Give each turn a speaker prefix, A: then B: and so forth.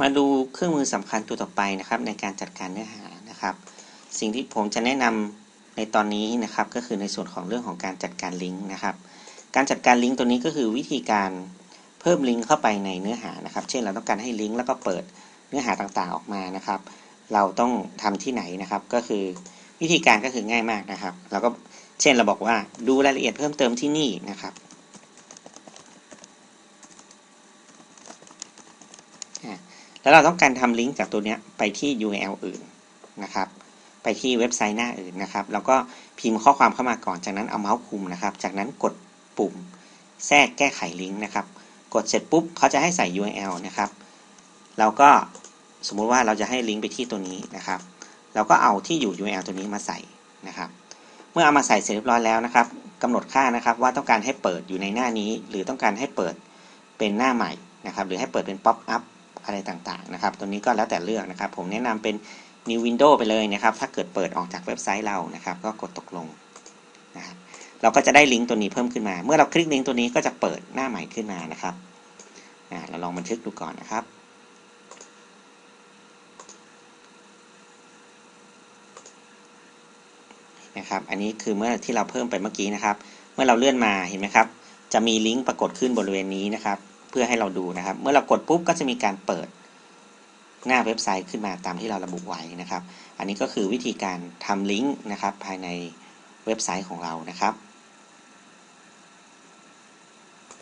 A: มาดูเครื่องมือสำคัญตัวต่อไปนะครับ ในการจัดการเนื้อหานะครับ สิ่งที่ผมจะแนะนำในตอนนี้นะครับ ก็คือในส่วนของเรื่องของการจัดการลิงก์นะครับ การจัดการลิงก์ตัวนี้ก็คือวิธีการเพิ่มลิงก์เข้าไปในเนื้อหานะครับ เช่นเราต้องการให้ลิงก์แล้วก็เปิดเนื้อหาต่างๆออกมานะครับ เราต้องทำที่ไหนนะครับ ก็คือวิธีการก็คือง่ายมากนะครับ เราก็เช่นเราบอกว่าดูรายละเอียดเพิ่มเติมที่นี่นะครับ แล้วเราต้องการทำลิงก์จากตัวนี้ไปที่ URL อื่นนะครับ ไปที่เว็บไซต์หน้าอื่นนะครับ แล้วก็พิมพ์ข้อความเข้ามาก่อน จากนั้นเอาเมาส์คุมนะครับ จากนั้นกดปุ่มแทรกแก้ไขลิงก์นะครับ กดเสร็จปุ๊บเขาจะให้ใส่ URL นะครับ เราก็สมมุติว่าเราจะให้ลิงก์ไปที่ตัวนี้นะครับ เราก็เอาที่อยู่ URL ตัวนี้มาใส่นะครับ เมื่อเอามาใส่เสร็จเรียบร้อยแล้วนะครับกำหนดค่านะครับว่าต้องการให้เปิดอยู่ในหน้านี้ หรือต้องการให้เปิดเป็นหน้าใหม่นะครับ หรือให้เปิดเป็นป๊อป อะไรต่างๆนะครับ ตัวนี้ก็แล้วแต่เลือกนะครับ ผมแนะนำเป็น new window ไปเลยนะครับ ถ้าเกิดเปิดออกจากเว็บไซต์เรานะครับ ก็กดตกลงนะครับเราก็จะได้ลิงก์ตัวนี้เพิ่มขึ้นมา เมื่อเราคลิกลิงก์ตัวนี้ก็จะเปิดหน้าใหม่ขึ้นมานะครับเราลองบันทึกดูก่อนนะครับนะครับ อันนี้คือเมื่อที่เราเพิ่มไปเมื่อกี้นะครับ เมื่อเราเลื่อนมาเห็นไหมครับ จะมีลิงก์ปรากฏขึ้นบริเวณนี้นะครับ เพื่อให้เราดูนะครับ เมื่อเรากดปุ๊บก็จะมีการเปิดหน้าเว็บไซต์ขึ้นมาตามที่เราระบุไว้นะครับ อันนี้ก็คือวิธีการทำลิงก์นะครับภายในเว็บไซต์ของเรานะครับ